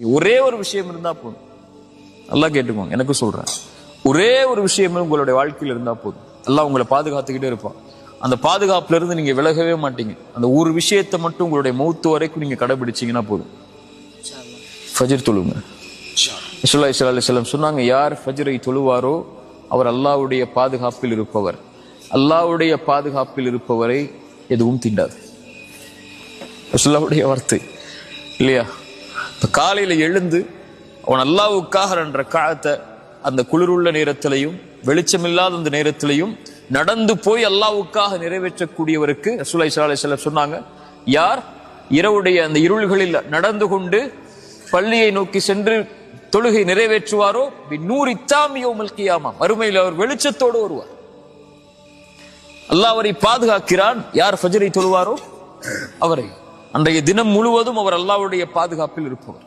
ஒரே ஒரு விஷயம் இருந்தா போதும். நல்லா கேட்டுக்கோங்க எனக்கு சொல்றேன். ஒரே ஒரு விஷயம் உங்களுடைய வாழ்க்கையில் இருந்தா போதும். எல்லாம் உங்களை பாதுகாத்துக்கிட்டே இருப்பான். அந்த பாதுகாப்புல இருந்து நீங்க விலகவே மாட்டீங்க. அந்த ஒரு விஷயத்தை மட்டும் உங்களுடைய மௌத்து வரைக்கும் நீங்க கடைபிடிச்சீங்கன்னா போதும். ஃபஜர் தொழுங்க. இஸ்லா இஸ்லா அலைஹி வஸல்லம் சொன்னாங்க யார் ஃபஜ்ரை தொழுவாரோ அவர் அல்லாஹ்வுடைய பாதுகாப்பில் இருப்பவர். அல்லாஹ்வுடைய பாதுகாப்பில் இருப்பவரை எதுவும் தீண்டாது. ரசூலுல்லாஹ்வுடைய வார்த்தை இல்லையா? இப்ப காலையில எழுந்து அவன் அல்லாவுக்காக என்ற காலத்தை அந்த குளிருள்ள நேரத்திலையும் வெளிச்சமில்லாத அந்த நேரத்திலையும் நடந்து போய் அல்லாவுக்காக நிறைவேற்றக்கூடியவருக்கு ரசூலுல்லாஹி சலாஹ் அலைஹி சொன்னாங்க யார்? இரவுடைய அந்த இருள்களில் நடந்து கொண்டு பள்ளியை நோக்கி சென்று தொழுகை நிறைவேற்றுவாரோ? நூறு இத்தாமியோ மல்கியாமா மறுமையில் அவர் வெளிச்சத்தோடு வருவார். அல்லாஹ் அவரை பாதுகாக்கிறான். யார் ஃபஜரை தொழுவாரோ? அவரை. அன்றைய தினம் முழுவதும் அவர் அல்லாவுடைய பாதுகாப்பில் இருப்பவர்.